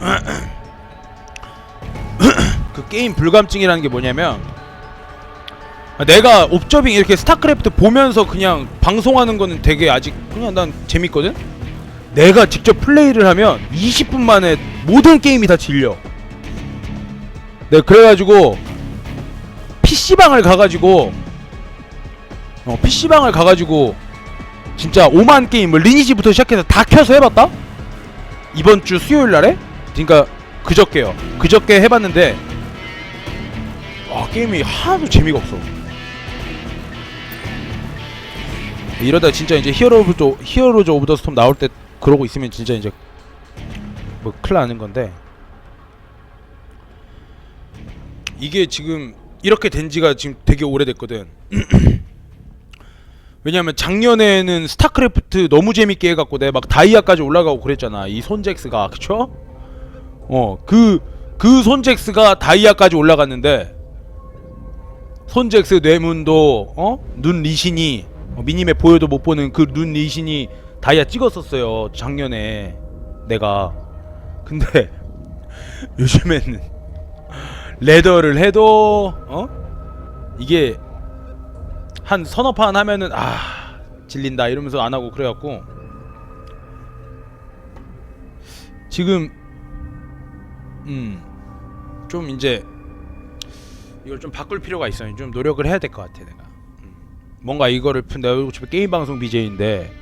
그 게임 불감증이라는 게 뭐냐면 내가 옵저빙 이렇게 스타크래프트 보면서 그냥 방송하는 거는 되게 아직 그냥 난 재밌거든. 내가 직접 플레이를 하면 20분 만에 모든 게임이 다 질려. 네 그래가지고 PC방을 가가지고 어 PC방을 가가지고 진짜 5만 게임 뭐 리니지부터 시작해서 다 켜서 해봤다? 이번 주 수요일 날에? 그러니까 그저께요. 그저께 해봤는데 와 게임이 하나도 재미가 없어. 이러다 진짜 이제 히어로 오브 더 히어로즈 오브 더 스톰 나올 때 그러고 있으면 진짜 이제 뭐 큰일 나는 건데. 이게 지금 이렇게 된 지가 지금 되게 오래됐거든. 왜냐면 작년에는 스타크래프트 너무 재밌게 해갖고 내가 막 다이아까지 올라가고 그랬잖아. 이 손잭스가. 그쵸? 어 그 그 손잭스가 다이아까지 올라갔는데 손잭스 뇌문도 어? 눈 리신이 어, 미니맵 보여도 못 보는 그 눈 리신이 다이아 찍었었어요 작년에 내가 근데 요즘에는 레더를 해도 어? 이게 한 서너 판 하면은 아 질린다 이러면서 안 하고 그래갖고 지금 음 좀 이제 이걸 좀 바꿀 필요가 있어요. 좀 노력을 해야 될 것 같아 내가. 음. 뭔가 이거를 푼 내가 어차피 게임 방송 BJ인데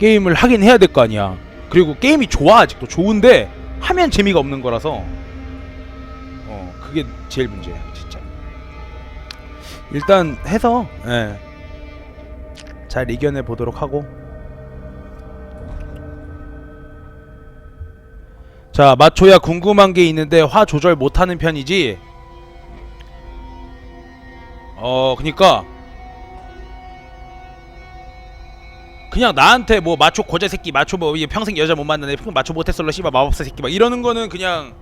게임을 하긴 해야 될 거 아니야. 그리고 게임이 좋아 아직도 좋은데 하면 재미가 없는 거라서 어 그게 제일 문제야 진짜. 일단 해서 예. 잘 이겨내 보도록 하고 자 마초야 궁금한 게 있는데 화 조절 못하는 편이지? 어 그니까. 그냥 나한테 뭐 마초 고자 새끼 마초 뭐 평생 여자 못 만나네. 마초 못했을러 씨발 마법사 새끼 막 이러는 거는 그냥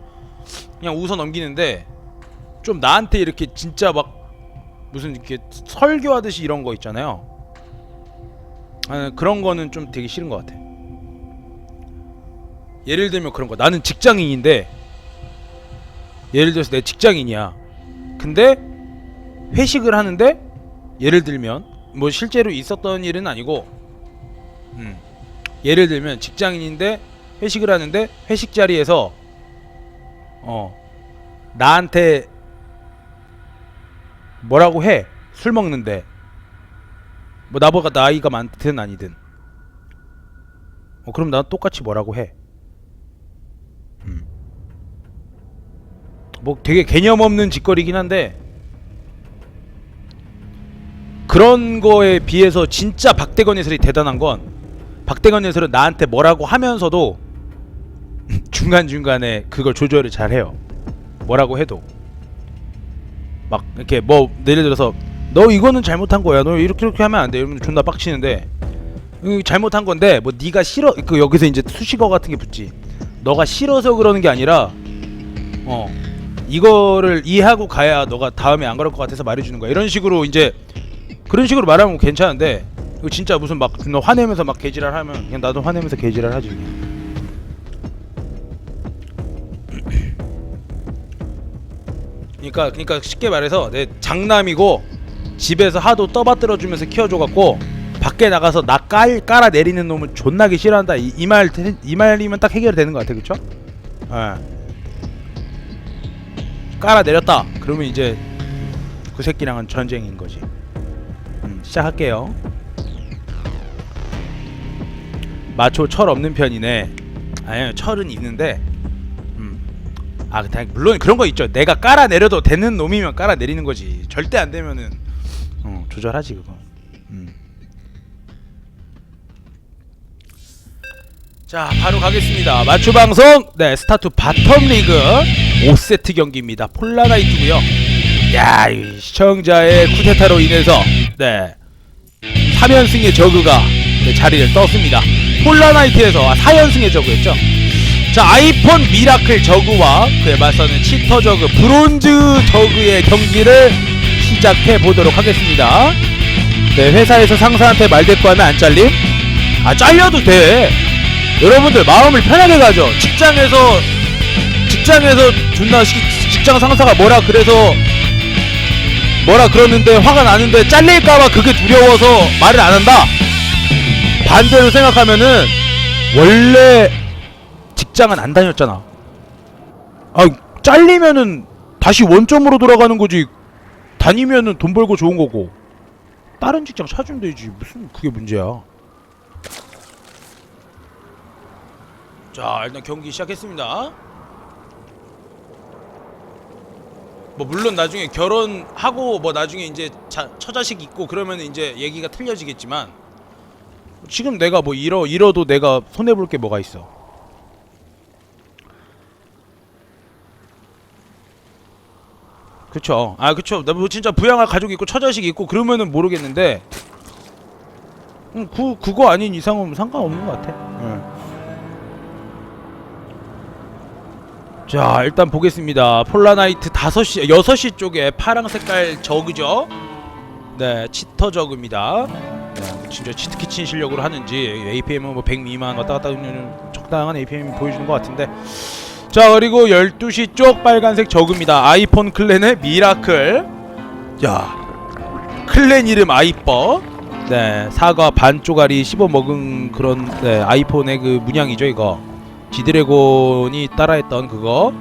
그냥 웃어 넘기는데 좀 나한테 이렇게 진짜 막 무슨 이렇게 설교하듯이 이런 거 있잖아요. 아, 그런 거는 좀 되게 싫은 것 같아. 예를 들면 그런 거. 나는 직장인인데 예를 들어서 내 직장인이야. 근데 회식을 하는데 예를 들면 뭐 실제로 있었던 일은 아니고 음. 예를 들면 직장인인데 회식을 하는데 회식 자리에서 어 나한테 뭐라고 해 술 먹는데 뭐 나보다 나이가 많든 아니든 어 그럼 나 똑같이 뭐라고 해. 뭐 되게 개념 없는 짓거리긴 한데 그런 거에 비해서 진짜 박대건 해설이 대단한 건 박대건 해설은 나한테 뭐라고 하면서도 중간 중간에 그걸 조절을 잘 해요. 뭐라고 해도 막 이렇게 뭐 예를 들어서 너 이거는 잘못한 거야. 너 이렇게 이렇게 하면 안 돼. 이러면 존나 빡치는데 이 잘못한 건데 뭐 네가 싫어 그 여기서 이제 수식어 같은 게 붙지. 너가 싫어서 그러는 게 아니라 어 이거를 이해하고 가야 너가 다음에 안 그럴 것 같아서 말해주는 거야. 이런 식으로 이제 그런 식으로 말하면 괜찮은데 이거 진짜 무슨 막 너 화내면서 막 개지랄 하면 그냥 나도 화내면서 개지랄 하지. 그러니까 그러니까 쉽게 말해서 내 장남이고 집에서 하도 떠받들어 주면서 키워줘 갖고 밖에 나가서 나 깔 깔아 내리는 놈은 존나게 싫어한다 이 말이 말이면 딱 해결이 되는 것 같아 그쵸? 예. 깔아 내렸다 그러면 이제 그 새끼랑은 전쟁인 거지. 음, 시작할게요. 마초 철 없는 편이네. 아니요 철은 있는데. 음. 아, 다- 물론 그런 거 있죠. 내가 깔아 내려도 되는 놈이면 깔아 내리는 거지. 절대 안 되면은 어, 조절하지 그거. 음. 자, 바로 가겠습니다. 마초 방송. 네, 스타트 바텀 리그 5세트 경기입니다. 폴라나이트고요. 야, 이 시청자의 쿠데타로 인해서 네. 3연승의 저그가 네, 자리를 떴습니다. 폴라나이트에서 아, 4연승의 저그였죠. 자, 아이폰 미라클 저그와 그에 맞서는 치터 저그, 브론즈 저그의 경기를 시작해 보도록 하겠습니다. 네, 회사에서 상사한테 말대꾸하면 안 잘림? 아, 잘려도 돼. 여러분들 마음을 편하게 가져. 직장에서 직장에서 존나 시, 직장 상사가 뭐라 그래서 뭐라 그러는데 화가 나는데 잘릴까봐 그게 두려워서 말을 안 한다. 반대로 생각하면은 원래 직장은 안 다녔잖아. 아 잘리면은 다시 원점으로 돌아가는 거지. 다니면은 돈 벌고 좋은 거고. 다른 직장 찾으면 되지. 무슨 그게 문제야. 자 일단 경기 시작했습니다. 뭐 물론 나중에 결혼하고 뭐 나중에 이제 자, 처자식 있고 그러면 이제 얘기가 틀려지겠지만 지금 내가 뭐 잃어 잃어도 내가 손해 볼 게 뭐가 있어. 그쵸. 아 그쵸. 나 뭐 진짜 부양할 가족 있고 처자식 있고 그러면은 모르겠는데. 음, 그 그거 아닌 이상은 상관없는 것 같아. 자 일단 보겠습니다. 폴라나이트 5시 6시 쪽에 파랑 색깔 저그죠? 네 치터 저그입니다. 네, 진짜 치트키친 실력으로 하는지. APM은 뭐 100 미만 왔다 갔다 하는 적당한 APM 보여주는 것 같은데. 자 그리고 12시 쪽 빨간색 저그입니다. 아이폰 클랜의 미라클. 야 클랜 이름 아이퍼 네 사과 반 쪼가리 씹어 먹은 그런 네, 아이폰의 그 문양이죠 이거 지드래곤이 따라했던 그거.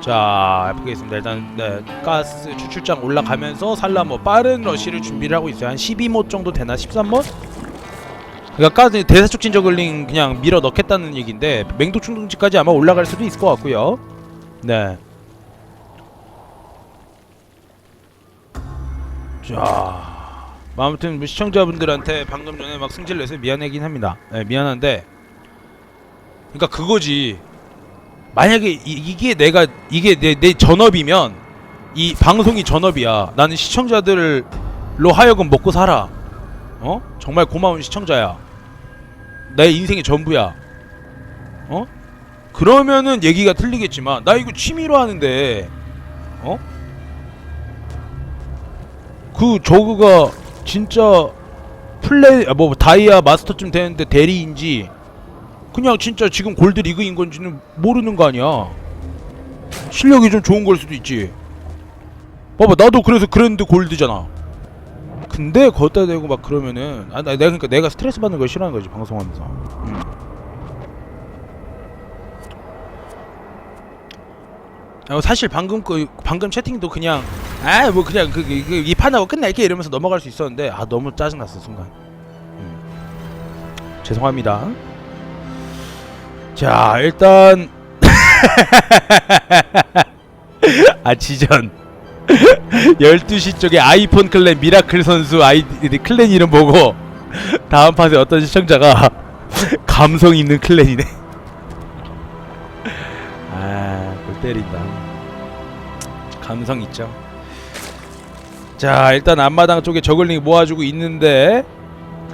자 보겠습니다. 일단 네, 가스 추출장 올라가면서 살라 뭐 빠른 러시를 준비를 하고 있어요. 한 12모 정도 되나? 13모? 그러니까 가스 대사촉진 저글링 그냥 밀어 넣겠다는 얘기인데 맹독 충동지까지 아마 올라갈 수도 있을 것 같고요. 네. 자, 아무튼 뭐 시청자분들한테 방금 전에 막 승질 내서 미안하긴 합니다. 네, 미안한데 그러니까 그거지. 만약에 이, 이게 내가 이게 내, 내 전업이면 이 방송이 전업이야. 나는 시청자들로 하여금 먹고 살아. 어? 정말 고마운 시청자야. 내 인생의 전부야. 어? 그러면은 얘기가 틀리겠지만 나 이거 취미로 하는데 어? 그 저그가 진짜 플레이 아, 뭐 다이아 마스터쯤 되는데 대리인지 그냥 진짜 지금 골드 리그인 건지는 모르는 거 아니야. 실력이 좀 좋은 걸 수도 있지. 봐봐, 나도 그래서 그랜드 골드잖아. 근데 거기다 대고 막 그러면은 아, 나, 내가 그러니까 내가 스트레스 받는 걸 싫어하는 거지 방송하면서. 음. 어, 사실 방금 그 방금 채팅도 그냥 아 뭐 그냥 그, 그, 그, 이 판하고 끝낼게 이러면서 넘어갈 수 있었는데 아 너무 짜증났어 순간. 음. 죄송합니다. 자 일단 아 지전. 12시 쪽에 아이폰 클랜 미라클 선수 아이 클랜 이름 보고 다음 판에 어떤 시청자가 감성 있는 클랜이네. 아골 때린다. 감성 있죠. 자 일단 앞마당 쪽에 저글링 모아주고 있는데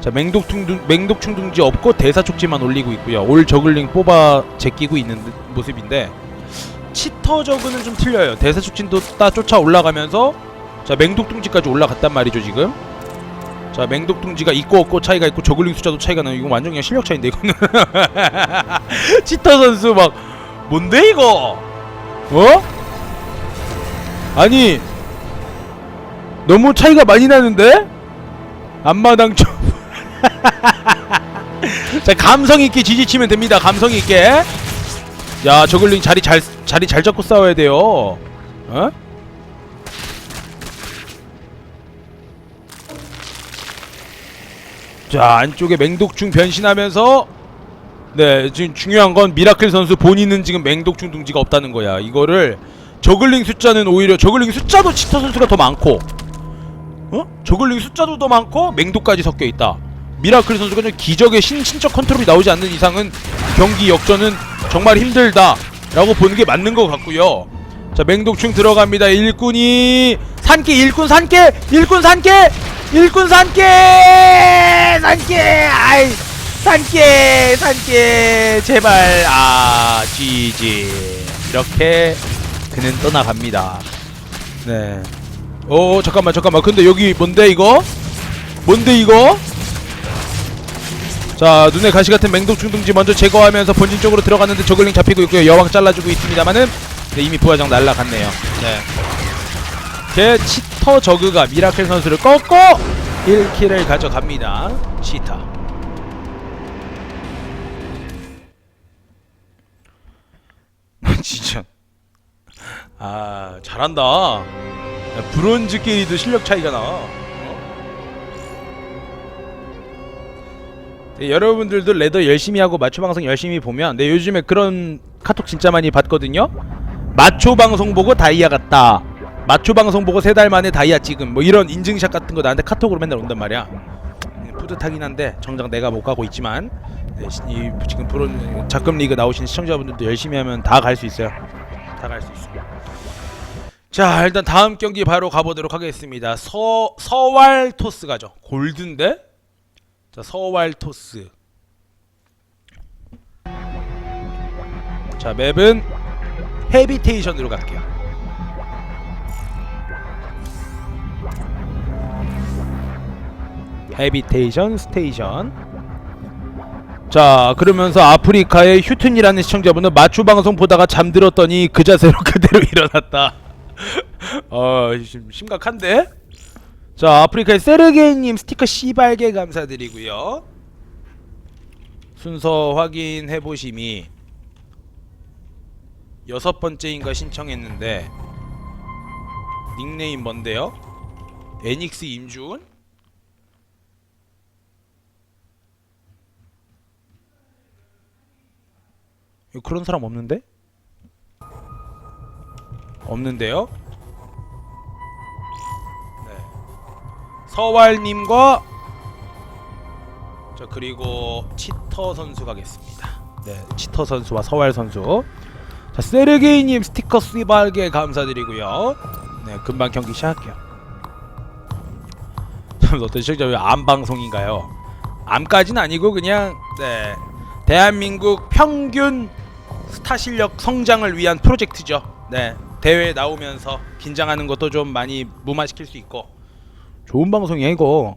자 맹독충둥 맹독충 둥지 없고 대사촉지만 올리고 있고요. 올 저글링 뽑아 제끼고 있는 듯- 모습인데 치터 저그는 좀 틀려요. 대사촉진도 따 쫓아 올라가면서 자 맹독둥지까지 올라갔단 말이죠 지금. 자 맹독둥지가 있고 없고 차이가 있고 저글링 숫자도 차이가 나요. 이건 완전 그냥 실력 차인데 이거는. 치터 선수 막 뭔데 이거? 어? 아니 너무 차이가 많이 나는데? 앞마당 좀 자 감성 있게 지지치면 됩니다. 감성 있게. 야 저글링 자리 잘 자리 잘 잡고 싸워야 돼요. 어? 자 안쪽에 맹독충 변신하면서 네 지금 중요한 건 미라클 선수 본인은 지금 맹독충 둥지가 없다는 거야. 이거를 저글링 숫자는 오히려 저글링 숫자도 치터 선수가 더 많고 어? 저글링 숫자도 더 많고 맹독까지 섞여 있다. 미라클 선수가 좀 기적의 신, 신적 컨트롤이 나오지 않는 이상은 경기 역전은 정말 힘들다라고 보는 게 맞는 것 같고요. 자 맹독충 들어갑니다. 일꾼이 산깨 일꾼 산깨 일꾼 산깨 일꾼 산깨 산깨 아이 산깨 산깨 제발 아 GG 이렇게 그는 떠나갑니다. 네. 어 잠깐만 잠깐만 근데 여기 뭔데 이거? 뭔데 이거? 자 눈에 가시 같은 맹독충둥지 먼저 제거하면서 본진 쪽으로 들어갔는데 저글링 잡히고 있고요 여왕 잘라주고 있습니다만은 네, 이미 부하장 날라갔네요. 네. 제 치터 저그가 미라클 선수를 꺾고 1킬을 가져갑니다. 치타. 진짜. 아 잘한다. 야, 브론즈끼리도 실력 차이가 나. 네, 여러분들도 레더 열심히 하고 마초 방송 열심히 보면 네 요즘에 그런 카톡 진짜 많이 받거든요. 마초 방송 보고 다이아 갔다. 마초 방송 보고 세 달 만에 다이아 찍음. 뭐 이런 인증샷 같은 거 나한테 카톡으로 맨날 온단 말이야. 음, 뿌듯하긴 한데 정작 내가 못 가고 있지만 네, 지금 브론 작금 리그 나오신 시청자분들도 열심히 하면 다 갈 수 있어요. 다 갈 수 있어. 자 일단 다음 경기 바로 가보도록 하겠습니다. 서 서왈 토스 가죠. 골든데? 자 서왈 토스. 자 맵은 헤비테이션으로 갈게요. 헤비테이션 스테이션. 자 그러면서 아프리카의 휴튼이라는 시청자분은 마추 방송 보다가 잠들었더니 그 자세로 그대로 일어났다. 어 심- 심각한데? 자 아프리카의 세르게이님 스티커 씨발게 감사드리고요. 순서 확인해 보심이 여섯 번째인가 신청했는데 닉네임 뭔데요? 에닉스? 이거 그런 사람 없는데? 없는데요? 서왈님과 자 그리고 치터 선수 가겠습니다. 네, 치터 선수와 서왈 선수. 자 세르게이님 스티커 수입알게 감사드리고요. 네, 금방 경기 시작할게요. 참 어떤 시청자 왜암 방송인가요? 암까지는 아니고 그냥 네 대한민국 평균 스타 실력 성장을 위한 프로젝트죠. 네 대회 나오면서 긴장하는 것도 좀 많이 무마시킬 수 있고 좋은 방송이야 이거.